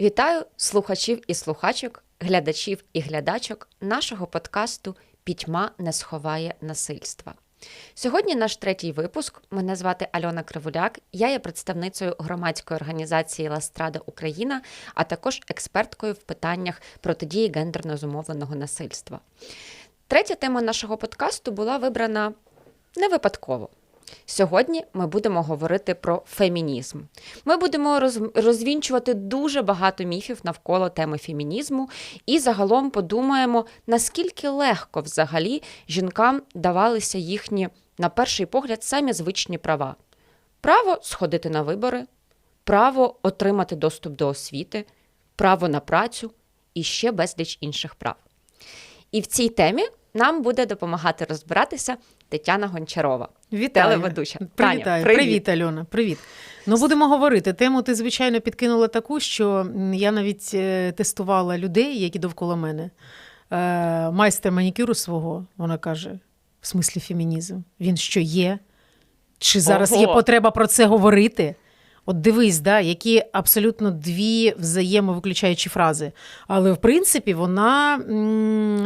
Вітаю слухачів і слухачок, глядачів і глядачок нашого подкасту Пітьма не сховає насильства. Сьогодні наш третій випуск. Мене звати Альона Кривуляк. Я є представницею громадської організації Ластрада Україна, а також експерткою в питаннях протидії гендерно зумовленого насильства. Третя тема нашого подкасту була вибрана не випадково. Сьогодні ми будемо говорити про фемінізм. Ми будемо розвінчувати дуже багато міфів навколо теми фемінізму і загалом подумаємо, наскільки легко взагалі жінкам давалися їхні, на перший погляд, самі звичні права: право сходити на вибори, право отримати доступ до освіти, право на працю і ще безліч інших прав. І в цій темі нам буде допомагати розбиратися Тетяна Гончарова. Вітаю. Телеведуча. Привітаю. Таня, привіт. привіт. Альона. Привіт. Ну, будемо говорити. Тему ти, звичайно, підкинула таку, що я навіть е, тестувала людей, які довкола мене. Е, майстер манікюру свого, вона каже: в смислі фемінізм. Він що є? Чи зараз є потреба про це говорити? От дивись, да, які абсолютно дві взаємовиключаючі фрази. Але в принципі вона,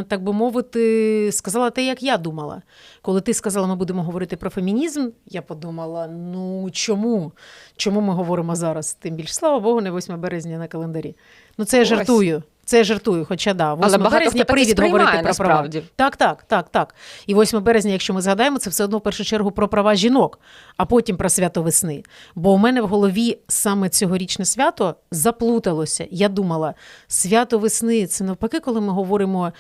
так би мовити, сказала те, як я думала. Коли ти сказала, ми будемо говорити про фемінізм, я подумала: ну чому? Чому ми говоримо зараз? Тим більше, слава Богу, не 8 березня на календарі. Ну це я Ось. жартую. Це я жартую, хоча да, 8 Але березня привід говорити про права. Так, так, так, так. І 8 березня, якщо ми згадаємо, це все одно в першу чергу про права жінок, а потім про свято весни. Бо у мене в голові саме цьогорічне свято заплуталося. Я думала, свято весни це навпаки, коли ми говоримо.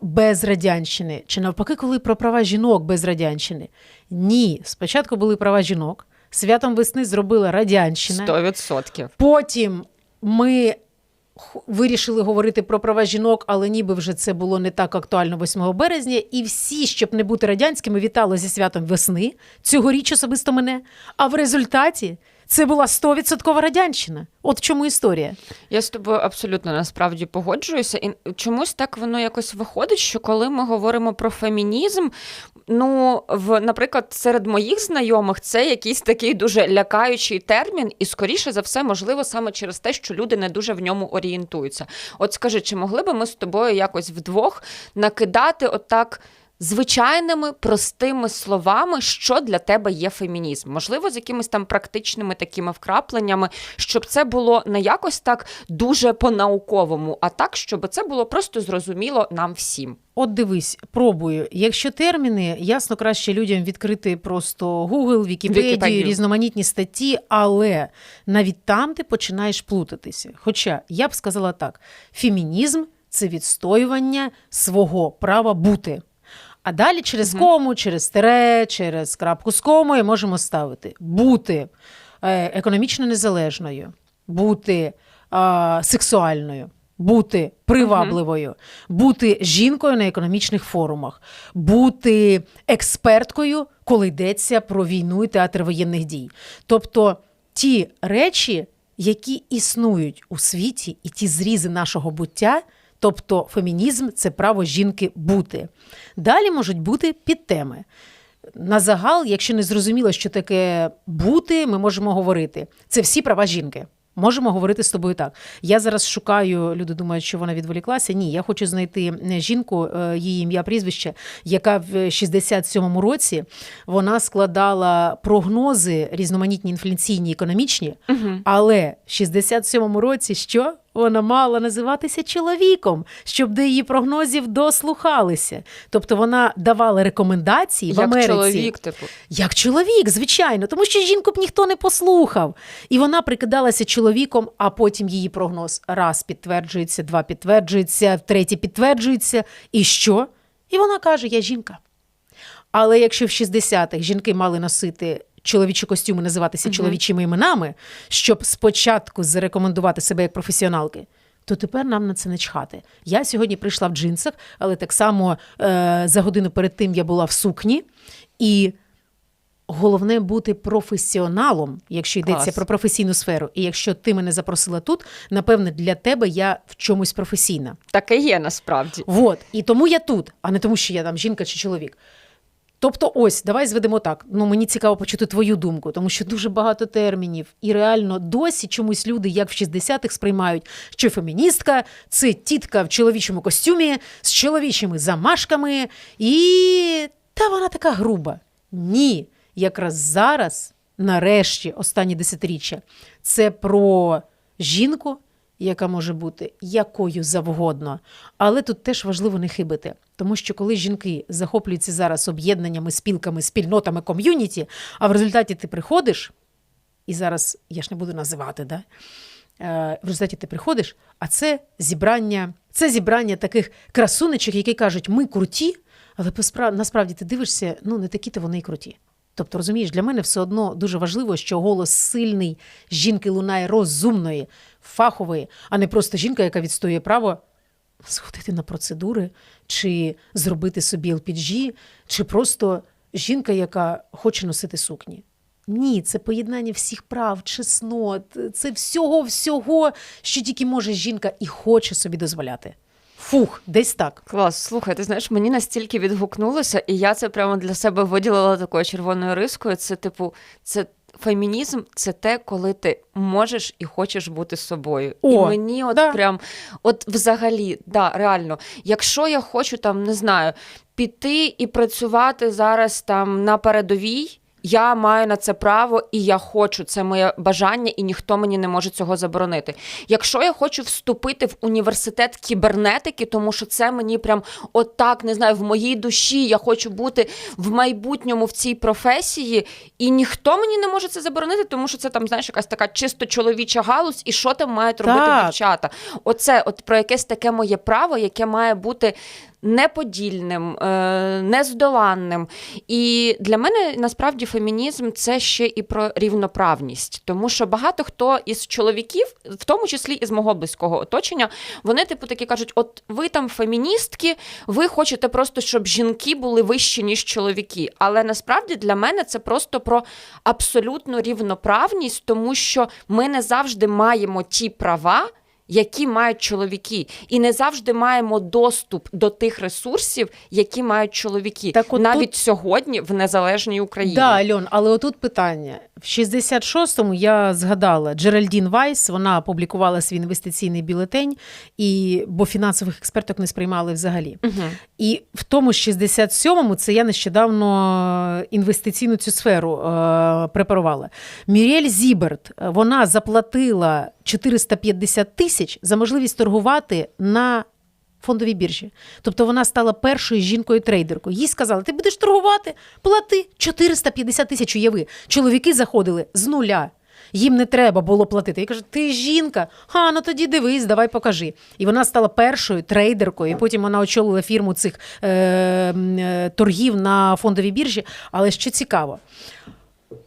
Без радянщини, чи навпаки, коли про права жінок без радянщини? Ні, спочатку були права жінок. Святом весни зробила радянщина. 100%. Потім ми вирішили говорити про права жінок, але ніби вже це було не так актуально 8 березня. І всі, щоб не бути радянськими, вітали зі святом весни цьогоріч особисто мене. А в результаті це була 100% радянщина. От чому історія. Я з тобою абсолютно насправді погоджуюся. І чомусь так воно якось виходить, що коли ми говоримо про фемінізм, ну, в, наприклад, серед моїх знайомих це якийсь такий дуже лякаючий термін, і скоріше за все, можливо, саме через те, що люди не дуже в ньому орієнтуються. От скажи, чи могли би ми з тобою якось вдвох накидати отак. Звичайними простими словами, що для тебе є фемінізм, можливо, з якимись там практичними такими вкрапленнями, щоб це було не якось так дуже по-науковому, а так, щоб це було просто зрозуміло нам всім. От дивись, пробую. Якщо терміни, ясно, краще людям відкрити просто Google, Вікіпедію, Вікіпедію. різноманітні статті, але навіть там ти починаєш плутатися. Хоча я б сказала так: фемінізм це відстоювання свого права бути. А далі через кому, через тире, через крапку з комою можемо ставити бути е, економічно незалежною, бути е, сексуальною, бути привабливою, бути жінкою на економічних форумах, бути експерткою, коли йдеться про війну і театр воєнних дій. Тобто ті речі, які існують у світі, і ті зрізи нашого буття. Тобто фемінізм це право жінки бути. Далі можуть бути підтеми. На загал, якщо не зрозуміло, що таке бути, ми можемо говорити. Це всі права жінки. Можемо говорити з тобою так. Я зараз шукаю, люди думають, що вона відволіклася. Ні, я хочу знайти е, жінку, е, її ім'я, прізвище, яка в 67-му році вона складала прогнози різноманітні інфляційні, економічні, але в 67-му році що? Вона мала називатися чоловіком, щоб до її прогнозів дослухалися. Тобто вона давала рекомендації в Як Америці. чоловік, типу. Як чоловік, звичайно, тому що жінку б ніхто не послухав. І вона прикидалася чоловіком, а потім її прогноз раз підтверджується, два підтверджується, третій підтверджується. І що? І вона каже: Я жінка. Але якщо в 60-х жінки мали носити чоловічі костюми, називатися чоловічими іменами, щоб спочатку зарекомендувати себе як професіоналки. То тепер нам на це не чхати. Я сьогодні прийшла в джинсах, але так само е, за годину перед тим я була в сукні, і головне бути професіоналом, якщо йдеться Клас. про професійну сферу. І якщо ти мене запросила тут, напевне, для тебе я в чомусь професійна. Таке є насправді. Вот. І тому я тут, а не тому, що я там жінка чи чоловік. Тобто, ось, давай зведемо так. Ну, мені цікаво почути твою думку, тому що дуже багато термінів, і реально досі чомусь люди, як в 60-х, сприймають, що феміністка це тітка в чоловічому костюмі з чоловічими замашками, і та вона така груба. Ні, якраз зараз, нарешті, останні десятиріччя, це про жінку, яка може бути якою завгодно. Але тут теж важливо не хибити. Тому що коли жінки захоплюються зараз об'єднаннями, спілками, спільнотами, ком'юніті, а в результаті ти приходиш, і зараз я ж не буду називати, да? Е, в результаті ти приходиш, а це зібрання, це зібрання таких красунечок, які кажуть, ми круті, але насправді ти дивишся, ну не такі то вони і круті. Тобто, розумієш, для мене все одно дуже важливо, що голос сильний жінки лунає розумної, фахової, а не просто жінка, яка відстоює право сходити на процедури, чи зробити собі LPG, чи просто жінка, яка хоче носити сукні. Ні, це поєднання всіх прав, чеснот, це всього-всього, що тільки може жінка і хоче собі дозволяти. Фух, десь так. Клас, слухай, ти знаєш, мені настільки відгукнулося, і я це прямо для себе виділила такою червоною рискою. Це, типу, це фемінізм, це те, коли ти можеш і хочеш бути собою. О, і мені от да. прям, от взагалі, да, реально, якщо я хочу там, не знаю, піти і працювати зараз там на передовій. Я маю на це право, і я хочу це моє бажання, і ніхто мені не може цього заборонити. Якщо я хочу вступити в університет кібернетики, тому що це мені прям отак, не знаю, в моїй душі, я хочу бути в майбутньому в цій професії, і ніхто мені не може це заборонити, тому що це там, знаєш, якась така чисто чоловіча галузь, і що там мають робити Так. дівчата. Оце от про якесь таке моє право, яке має бути неподільним, е, нездоланним. І для мене насправді фемінізм це ще і про рівноправність, тому що багато хто із чоловіків, в тому числі із мого близького оточення, вони типу такі кажуть: от ви там феміністки, ви хочете просто, щоб жінки були вищі, ніж чоловіки. Але насправді для мене це просто про абсолютну рівноправність, тому що ми не завжди маємо ті права. Які мають чоловіки, і не завжди маємо доступ до тих ресурсів, які мають чоловіки, Так от навіть тут- сьогодні в незалежній Україні. Да, Альон, але отут питання. В 66-му я згадала Джеральдін Вайс, вона опублікувала свій інвестиційний бюлетень, і, бо фінансових експерток не сприймали взагалі. Угу. І в тому 67-му це я нещодавно інвестиційну цю сферу е, препарувала. Мірєль Зіберт, е, вона заплатила 450 тисяч за можливість торгувати на фондовій біржі. Тобто вона стала першою жінкою-трейдеркою. Їй сказали, ти будеш торгувати, плати 450 тисяч уяви. Чоловіки заходили з нуля. Їм не треба було платити. Я кажу, ти жінка, а ну тоді дивись, давай покажи. І вона стала першою трейдеркою. І потім вона очолила фірму цих е, е, торгів на фондовій біржі. Але що цікаво,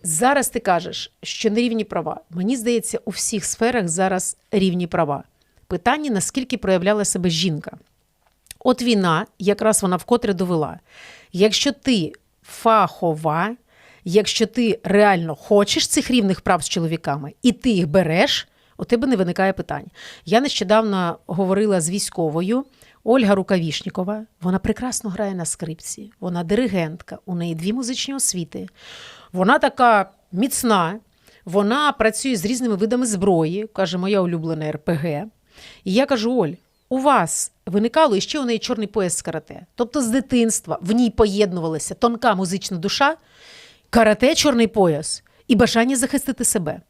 зараз ти кажеш, що не рівні права. Мені здається, у всіх сферах зараз рівні права. Питання, наскільки проявляла себе жінка. От війна, якраз вона вкотре довела. Якщо ти фахова, якщо ти реально хочеш цих рівних прав з чоловіками, і ти їх береш, у тебе не виникає питань. Я нещодавно говорила з військовою. Ольга Рукавішнікова, вона прекрасно грає на скрипці, вона диригентка, у неї дві музичні освіти. Вона така міцна, вона працює з різними видами зброї, каже, моя улюблена РПГ. І я кажу: Оль, у вас виникало і ще у неї чорний пояс з карате. Тобто з дитинства в ній поєднувалася тонка музична душа, карате, чорний пояс і бажання захистити себе.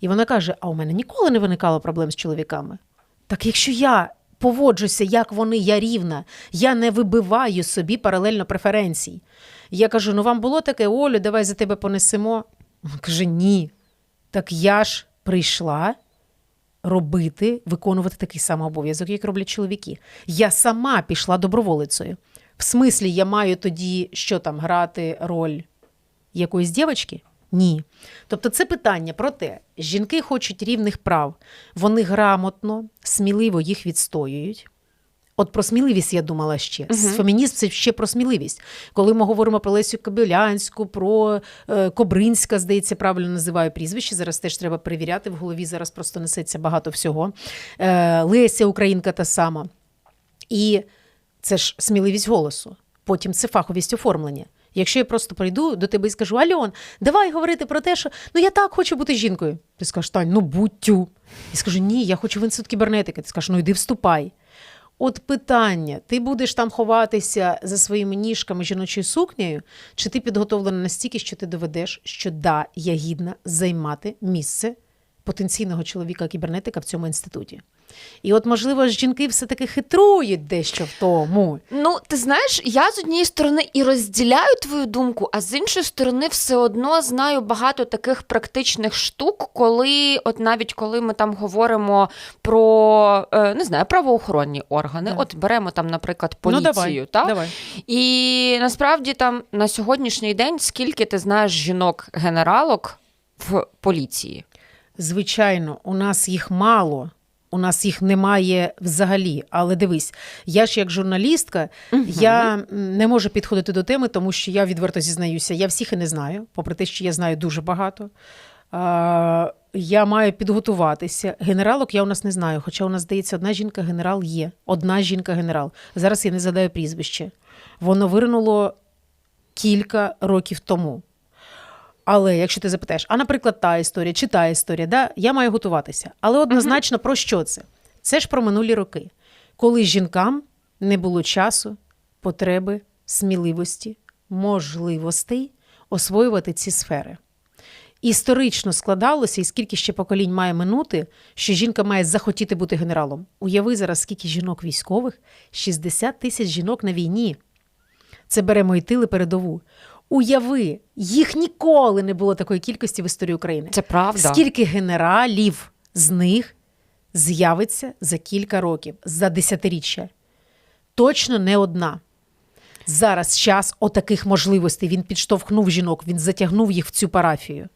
І вона каже: А у мене ніколи не виникало проблем з чоловіками. Так якщо я поводжуся, як вони, я рівна, я не вибиваю собі паралельно преференцій. Я кажу: ну вам було таке, Олю, давай за тебе понесемо. Вона каже: ні. Так я ж прийшла робити, виконувати такий самий обов'язок, як роблять чоловіки. Я сама пішла доброволицею. В смислі, я маю тоді що там грати роль якоїсь дівчинки? Ні. Тобто це питання про те, жінки хочуть рівних прав, вони грамотно, сміливо їх відстоюють. От про сміливість я думала ще. Мгм. Фемінізм це ще про сміливість. Коли ми говоримо про Лесю Кобилянську, про е, Кобринська, здається, правильно називаю прізвище. Зараз теж треба перевіряти. В голові зараз просто несеться багато всього. Е, Леся Українка та сама. І це ж сміливість голосу. Потім це фаховість оформлення. Якщо я просто прийду до тебе і скажу: Альон, давай говорити про те, що ну я так хочу бути жінкою. Ти скажеш, Тань, ну будь тю. І скажу, ні, я хочу в інститут кібернетики. Ти скажеш, ну йди вступай. От питання: ти будеш там ховатися за своїми ніжками жіночою сукнею, чи ти підготовлена настільки, що ти доведеш, що да, я гідна займати місце потенційного чоловіка кібернетика в цьому інституті. І от, можливо, жінки все-таки хитрують дещо в тому. Ну, ти знаєш, я з однієї сторони і розділяю твою думку, а з іншої сторони, все одно знаю багато таких практичних штук, коли, от навіть коли ми там говоримо про е, не знаю, правоохоронні органи, Так. от беремо там, наприклад, ну, поліцію, давай, та? давай. І насправді там на сьогоднішній день скільки ти знаєш жінок-генералок в поліції? Звичайно, у нас їх мало. У нас їх немає взагалі. Але дивись, я ж як журналістка, я не можу підходити до теми, тому що я відверто зізнаюся, я всіх і не знаю, попри те, що я знаю дуже багато. А, я маю підготуватися. Генералок я у нас не знаю, хоча у нас, здається, одна жінка-генерал є. Одна жінка-генерал. Зараз я не згадаю прізвище. Воно виринуло кілька років тому. Але якщо ти запитаєш, а наприклад, та історія чи та історія, да, я маю готуватися. Але однозначно про що це? Це ж про минулі роки, коли жінкам не було часу, потреби, сміливості, можливостей освоювати ці сфери. Історично складалося, і скільки ще поколінь має минути, що жінка має захотіти бути генералом. Уяви зараз, скільки жінок військових, 60 тисяч жінок на війні. Це беремо і тили передову. Уяви, їх ніколи не було такої кількості в історії України. Це правда. Скільки генералів з них з'явиться за кілька років, за десятиріччя? Точно не одна. Зараз час отаких можливостей. Він підштовхнув жінок, він затягнув їх в цю парафію.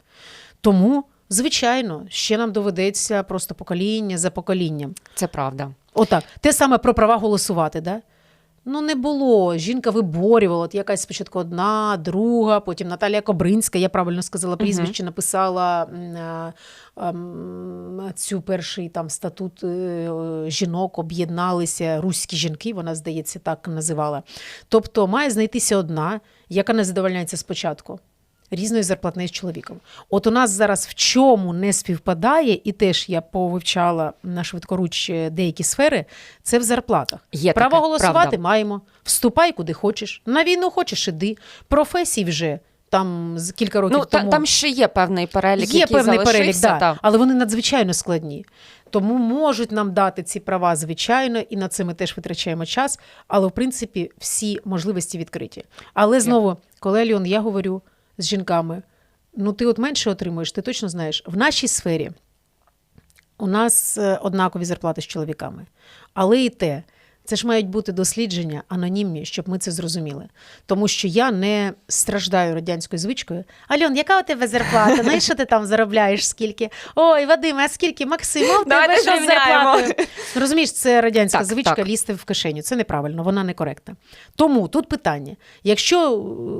Тому, звичайно, ще нам доведеться просто покоління за поколінням. Це правда. Отак. Те саме про права голосувати, да? Ну, не було. Жінка виборювала. От якась спочатку одна, друга, потім Наталія Кобринська, я правильно сказала прізвище, написала м, а, цю перший там статут е, жінок, об'єдналися руські жінки, вона, здається, так називала. Тобто має знайтися одна, яка не задовольняється спочатку. Різної зарплатної з чоловіком. От у нас зараз в чому не співпадає, і теж я повивчала на швидкоруч е, деякі сфери, це в зарплатах. Є Право таке, голосувати правда. маємо. Вступай куди хочеш. На війну хочеш іди. Професій вже там з кілька років Ну, та, тому. там ще є певний перелік, Є який певний перелік, да, та. але вони надзвичайно складні. Тому можуть нам дати ці права, звичайно, і на це ми теж витрачаємо час. Але в принципі всі можливості відкриті. Але знову, коли Леон, я говорю з жінками: ну ти от менше отримуєш, ти точно знаєш, в нашій сфері у нас е, однакові зарплати з чоловіками. Але і те, це ж мають бути дослідження анонімні, щоб ми це зрозуміли. Тому що я не страждаю радянською звичкою. Альон, яка у тебе зарплата? Ну і що ти там заробляєш? Скільки? Ой, Вадим, а скільки? Максим, тебе що зарплатою? Розумієш, це радянська Так, звичка так. лізти в кишеню. Це неправильно, вона некоректна. Тому тут питання: якщо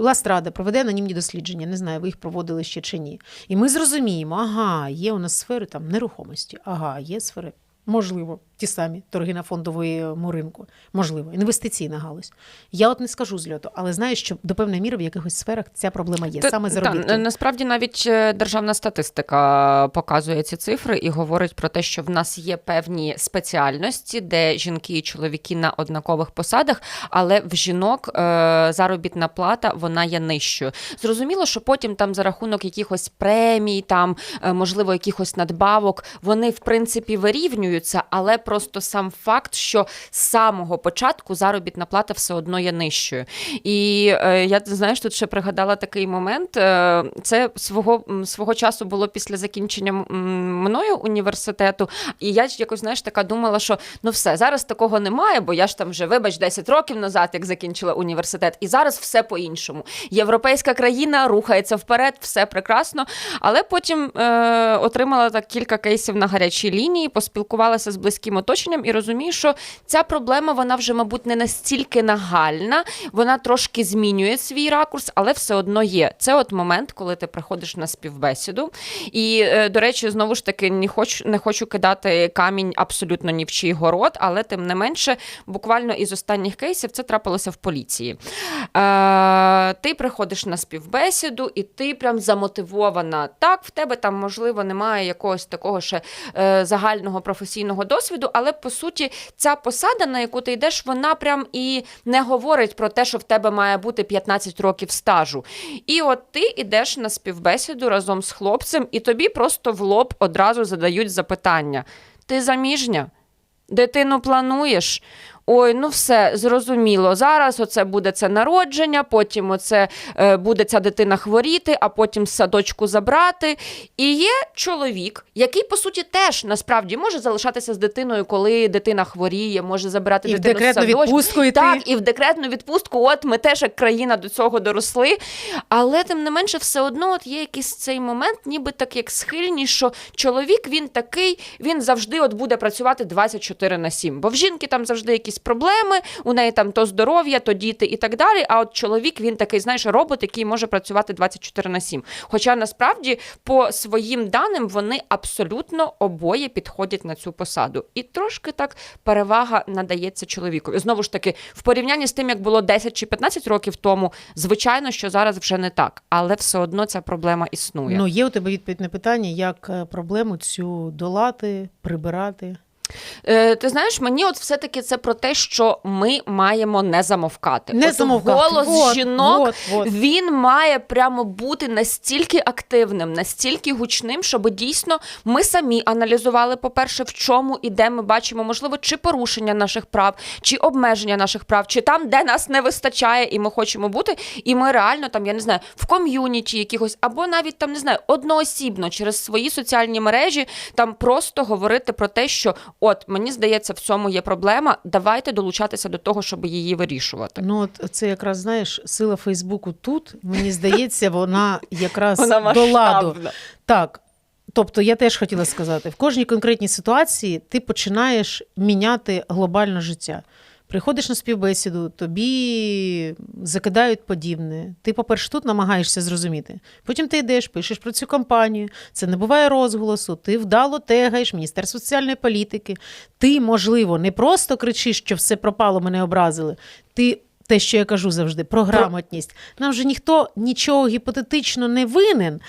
Ластрада проведе анонімні дослідження, не знаю, ви їх проводили ще чи ні, і ми зрозуміємо, ага, є у нас сфери там нерухомості, ага, є сфери. Можливо, ті самі торги на фондовому ринку, можливо, інвестиційна галузь. Я от не скажу зльоту, але знаю, що до певної міри в якихось сферах ця проблема є. Та- саме та, насправді навіть е, державна статистика показує ці цифри і говорить про те, що в нас є певні спеціальності, де жінки і чоловіки на однакових посадах, але в жінок е, заробітна плата вона є нижчою. Зрозуміло, що потім там за рахунок якихось премій, там е, можливо якихось надбавок, вони в принципі вирівнюються, але просто сам факт, що з самого початку заробітна плата все одно є нижчою. І е, я знаєш, тут ще пригадала такий момент. Е, це свого свого часу було після закінчення мною університету. І я ж якось знаєш така думала, що ну все, зараз такого немає, бо я ж там вже, вибач, 10 років назад, як закінчила університет, і зараз все по-іншому. Європейська країна рухається вперед, все прекрасно. Але потім е, отримала так кілька кейсів на гарячій лінії, поспілкувалася з близьким оточенням і розумію, що ця проблема вона вже, мабуть, не настільки нагальна, вона трошки змінює свій ракурс, але все одно є. Це от момент, коли ти приходиш на співбесіду. І, е, до речі, знову ж таки, не хочу, не хочу кидати камінь абсолютно ні в чий город, але тим не менше, буквально із останніх кейсів це трапилося в поліції. Е, ти приходиш на співбесіду, і ти прям замотивована. Так, в тебе там, можливо, немає якогось такого ще е, загального професійного досвіду, але по суті, ця посада, на яку ти йдеш, вона прям і не говорить про те, що в тебе має бути 15 років стажу. І от ти йдеш на співбесіду разом з хлопцем, і тобі просто в лоб одразу задають запитання: ти заміжня? Дитину плануєш? Ой, ну все зрозуміло. Зараз оце буде це народження, потім оце е, буде ця дитина хворіти, а потім з садочку забрати. І є чоловік, який по суті теж насправді може залишатися з дитиною, коли дитина хворіє, може забирати І в дитину декретну з садочку. відпустку йти. Так, і в декретну відпустку. От ми теж як країна до цього доросли. Але тим не менше, все одно от є якийсь цей момент, ніби так як схильність, що чоловік він такий, він завжди от буде працювати 24 на 7. Бо в жінки там завжди якісь проблеми, у неї там то здоров'я, то діти і так далі. А от чоловік він такий, знаєш, робот, який може працювати 24 на 7. Хоча насправді по своїм даним вони абсолютно обоє підходять на цю посаду. І трошки так перевага надається чоловікові. Знову ж таки, в порівнянні з тим, як було 10 чи 15 років тому, звичайно, що зараз вже не так, але все одно ця проблема існує. Ну, є у тебе відповідь на питання, як е, проблему цю долати, прибирати. Е, ти знаєш, мені от все-таки це про те, що ми маємо не замовкати. Не от замовкати. голос Вот, жінок. вот, вот. Він має прямо бути настільки активним, настільки гучним, щоб дійсно ми самі аналізували, по-перше, в чому і де ми бачимо, можливо, чи порушення наших прав, чи обмеження наших прав, чи там, де нас не вистачає, і ми хочемо бути. І ми реально там, я не знаю, в ком'юніті якихось, або навіть там не знаю, одноосібно через свої соціальні мережі там просто говорити про те, що от мені здається, в цьому є проблема. Давайте долучатися до того, щоб її вирішувати. Ну, от це якраз знаєш, сила Фейсбуку тут, мені здається, вона якраз Вона до ладу. Так. Тобто я теж хотіла сказати, в кожній конкретній ситуації ти починаєш міняти глобальне життя. Приходиш на співбесіду, тобі закидають подібне. Ти, по-перше, тут намагаєшся зрозуміти. Потім ти йдеш, пишеш про цю компанію, це не буває розголосу, ти вдало тегаєш Міністерство соціальної політики. Ти, можливо, не просто кричиш, що все пропало, мене образили. Ти те, що я кажу завжди, про грамотність. Нам же ніхто нічого гіпотетично не винен,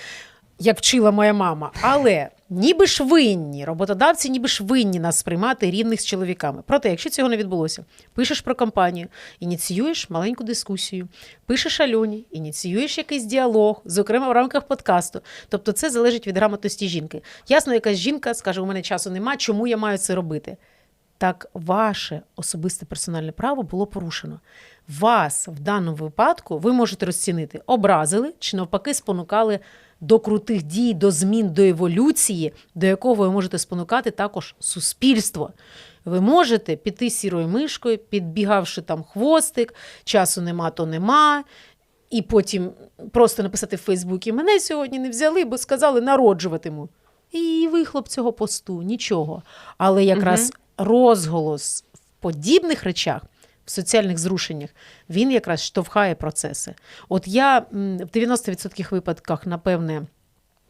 як вчила моя мама. Але ніби ж винні, роботодавці ніби ж винні нас сприймати рівних з чоловіками. Проте, якщо цього не відбулося, пишеш про компанію, ініціюєш маленьку дискусію, пишеш Альоні, ініціюєш якийсь діалог, зокрема в рамках подкасту. Тобто це залежить від грамотності жінки. Ясно, якась жінка скаже, у мене часу нема, чому я маю це робити? Так ваше особисте персональне право було порушено. Вас в даному випадку ви можете розцінити, образили чи навпаки спонукали до крутих дій, до змін, до еволюції, до якого ви можете спонукати також суспільство. Ви можете піти сірою мишкою, підбігавши там хвостик, часу нема, то нема. І потім просто написати в Фейсбуці: мене сьогодні не взяли, бо сказали народжуватиму. І вихлоп цього посту, нічого. Але якраз розголос в подібних речах, в соціальних зрушеннях, він якраз штовхає процеси. От я в 90% випадках, напевне,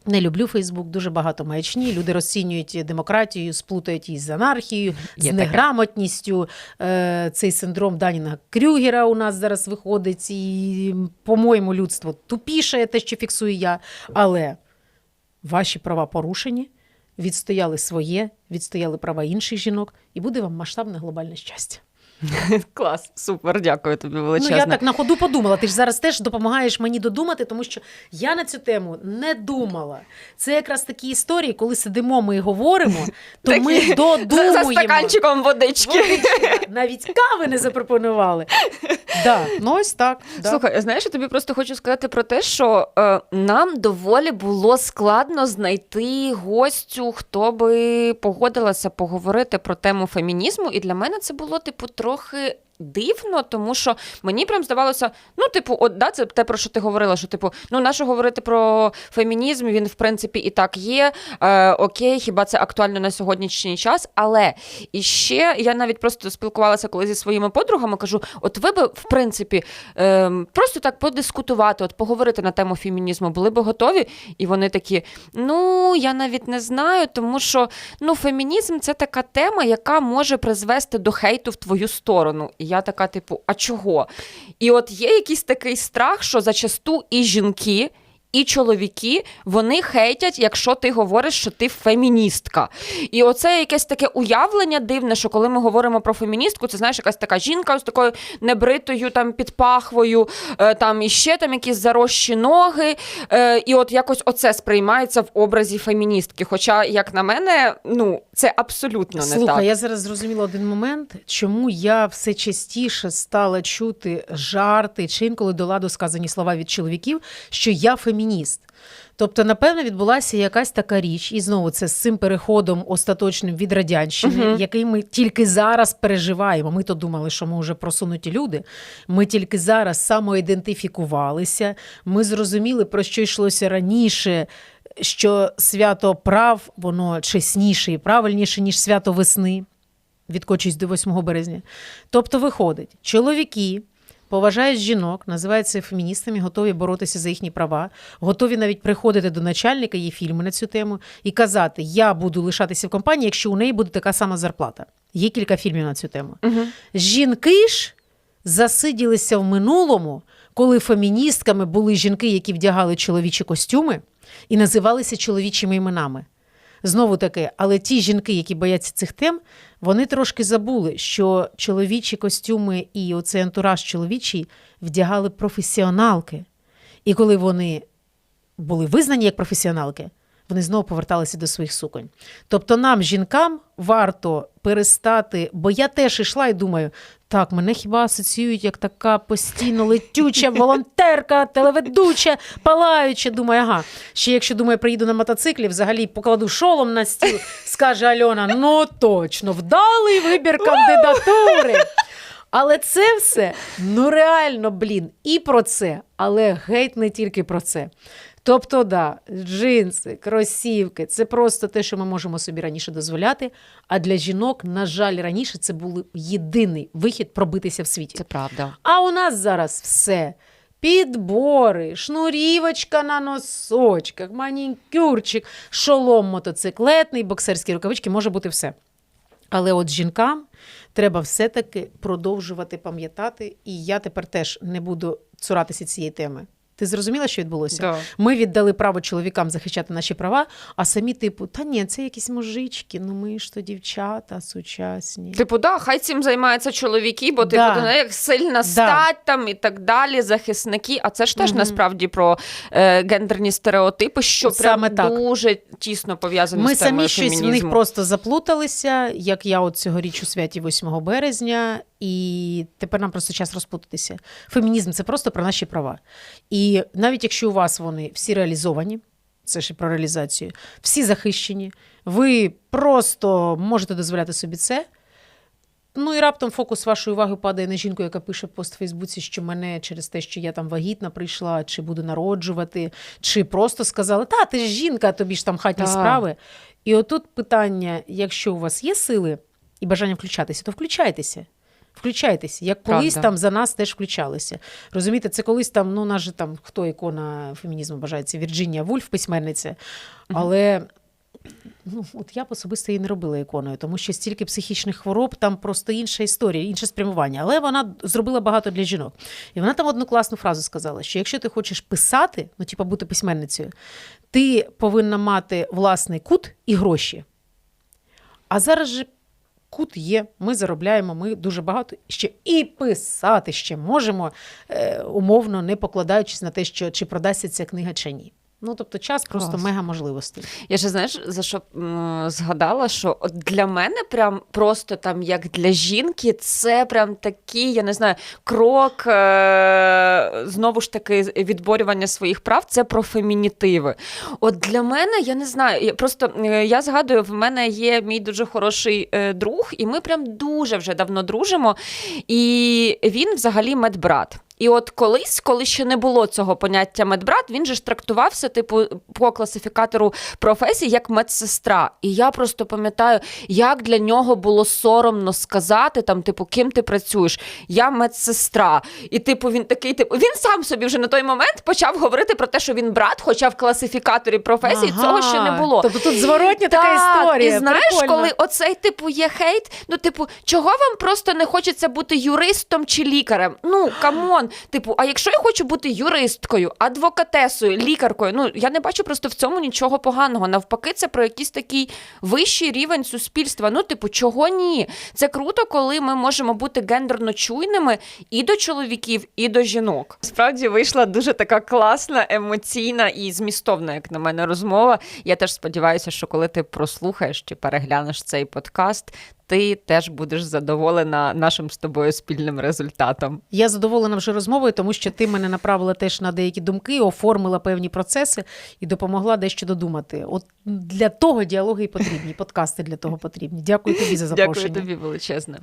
не люблю Фейсбук, дуже багато маячні. Люди розцінюють демократію, сплутають її з анархією, Є з неграмотністю. Е, Цей синдром Даніна Крюгера у нас зараз виходить, і, по-моєму, людство тупіше, те, що фіксую я. Але ваші права порушені, відстояли своє, відстояли права інших жінок, і буде вам масштабне глобальне щастя. Клас, супер, дякую тобі величезне. Ну, я так на ходу подумала. Ти ж зараз теж допомагаєш мені додумати, тому що я на цю тему не думала. Це якраз такі історії, коли сидимо, ми і говоримо, то Такі, ми за, додумуємо. за стаканчиком водички. Водички, Навіть кави не запропонували. Да, ну ось так. Да. Слухай, знаєш, я тобі просто хочу сказати про те, що е, нам доволі було складно знайти гостю, хто би погодилася поговорити про тему фемінізму. І для мене це було, типу, трохи дивно, тому що мені прям здавалося, ну, типу, от да, це те, про що ти говорила, що типу, ну нащо говорити про фемінізм, він в принципі і так є. Е, окей, хіба це актуально на сьогоднішній час? Але і ще я навіть просто спілкувалася коли зі своїми подругами, кажу: от ви би, в принципі, е, просто так подискутувати, от поговорити на тему фемінізму, були би готові? І вони такі: ну я навіть не знаю, тому що ну, фемінізм це така тема, яка може призвести до хейту в твою сторону. Я така, типу, а чого? І от є якийсь такий страх, що зачасту і жінки. І чоловіки вони хейтять, якщо ти говориш, що ти феміністка. І оце якесь таке уявлення дивне, що коли ми говоримо про феміністку, це знаєш, якась така жінка з такою небритою там під пахвою, е, там і ще там якісь зарощі ноги. Е, і от якось оце сприймається в образі феміністки. Хоча, як на мене, ну це абсолютно не Слухай, так. я зараз зрозуміла один момент, чому я все частіше стала чути жарти чи інколи до ладу сказані слова від чоловіків, що я фемініст. Тобто, напевно, відбулася якась така річ, і знову це з цим переходом остаточним від радянщини, Мгм. який ми тільки зараз переживаємо. Ми то думали, що ми вже просунуті люди. Ми тільки зараз самоідентифікувалися. Ми зрозуміли, про що йшлося раніше. Що свято прав, воно чесніше і правильніше, ніж свято весни, відкочусь до 8 березня. Тобто, виходить, чоловіки поважають жінок, називаються феміністами, готові боротися за їхні права, готові навіть приходити до начальника, є фільми на цю тему, і казати: Я буду лишатися в компанії, якщо у неї буде така сама зарплата. Є кілька фільмів на цю тему. Мгм. Жінки ж засиділися в минулому, коли феміністками були жінки, які вдягали чоловічі костюми і називалися чоловічими іменами. Знову таки, але ті жінки, які бояться цих тем, вони трошки забули, що чоловічі костюми і оцей антураж чоловічий вдягали професіоналки. І коли вони були визнані як професіоналки, вони знову поверталися до своїх суконь. Тобто нам, жінкам, варто перестати, бо я теж йшла і думаю, так, мене хіба асоціюють як така постійно летюча волонтерка, телеведуча, палаюча. Думаю, ага. Ще якщо думаю, приїду на мотоциклі, взагалі покладу шолом на стіл, скаже Альона: ну точно, вдалий вибір кандидатури. Але це все ну реально, блін, і про це, але геть не тільки про це. Тобто, да, джинси, кросівки це просто те, що ми можемо собі раніше дозволяти. А для жінок, на жаль, раніше це був єдиний вихід пробитися в світі. Це правда. А у нас зараз все. Підбори, шнурівочка на носочках, манікюрчик, шолом мотоциклетний, боксерські рукавички, може бути все. Але от жінкам треба все-таки продовжувати пам'ятати, і я тепер теж не буду цуратися цієї теми. Ти зрозуміла, що відбулося? Да. Ми віддали право чоловікам захищати наші права, а самі, типу, та ні, це якісь мужички, ну ми ж то дівчата сучасні. Типу, да, хай цим займаються чоловіки, бо типу, Да. як сильна стать там і так далі, захисники. А це ж теж Мгм. насправді про е, гендерні стереотипи, що Саме прям так. дуже тісно пов'язані Ми з темою самі щось в них просто заплуталися, як я от цьогоріч у святі 8 березня, і тепер нам просто час розплутатися. Фемінізм це просто про наші права. І навіть якщо у вас вони всі реалізовані, це ж і про реалізацію, всі захищені, ви просто можете дозволяти собі це. Ну і раптом фокус вашої уваги падає на жінку, яка пише пост в Фейсбуці, що мене через те, що я там вагітна прийшла, чи буду народжувати, чи просто сказали, та ти ж жінка, тобі ж там хатні справи. І отут питання: якщо у вас є сили і бажання включатися, то включайтеся. Включайтеся, як колись Правда. там за нас теж включалися. Розумієте, це колись там, ну, же там хто ікона фемінізму бажається, Вірджинія Вульф, письменниця. Але ну, от я б особисто її не робила іконою, тому що стільки психічних хвороб, там просто інша історія, інше спрямування. Але вона зробила багато для жінок. І вона там одну класну фразу сказала: що якщо ти хочеш писати, ну, типа бути письменницею, ти повинна мати власний кут і гроші. А зараз же кут є, ми заробляємо, ми дуже багато ще і писати ще можемо, е, умовно, не покладаючись на те, що чи продасться ця книга чи ні. Ну тобто час просто Клас. мега можливостей. Я ще знаєш, за що м, згадала, що от для мене прям просто там, як для жінки, це прям такий, я не знаю, крок е- знову ж таки відборювання своїх прав. Це про фемінітиви. От для мене, я не знаю, я просто е, я згадую, в мене є мій дуже хороший е, друг, і ми прям дуже вже давно дружимо. І він взагалі медбрат. І от колись, коли ще не було цього поняття медбрат, він же ж трактувався, типу, по класифікатору професій як медсестра. І я просто пам'ятаю, як для нього було соромно сказати, там, типу, ким ти працюєш? Я медсестра. І, типу, він такий, типу, він сам собі вже на той момент почав говорити про те, що він брат, хоча в класифікаторі професій Ага. цього ще не було. Тобто тут зворотня така історія. І знаєш, Прикольно. коли оцей типу є хейт, ну типу, чого вам просто не хочеться бути юристом чи лікарем? Ну камон, типу, а якщо я хочу бути юристкою, адвокатесою, лікаркою, ну я не бачу просто в цьому нічого поганого. Навпаки, це про якийсь такий вищий рівень суспільства. Ну, типу, чого ні? Це круто, коли ми можемо бути гендерно чуйними і до чоловіків, і до жінок. Справді вийшла дуже така класна, емоційна і змістовна, як на мене, розмова. Я теж сподіваюся, що коли ти прослухаєш чи переглянеш цей подкаст, ти теж будеш задоволена нашим з тобою спільним результатом. Я задоволена вже розмовою, тому що ти мене направила теж на деякі думки, оформила певні процеси і допомогла дещо додумати. От для того діалоги і потрібні, подкасти для того потрібні. Дякую тобі за запрошення. Дякую тобі величезне.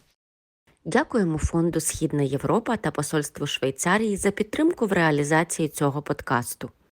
Дякуємо фонду Східна Європа та посольству Швейцарії за підтримку в реалізації цього подкасту.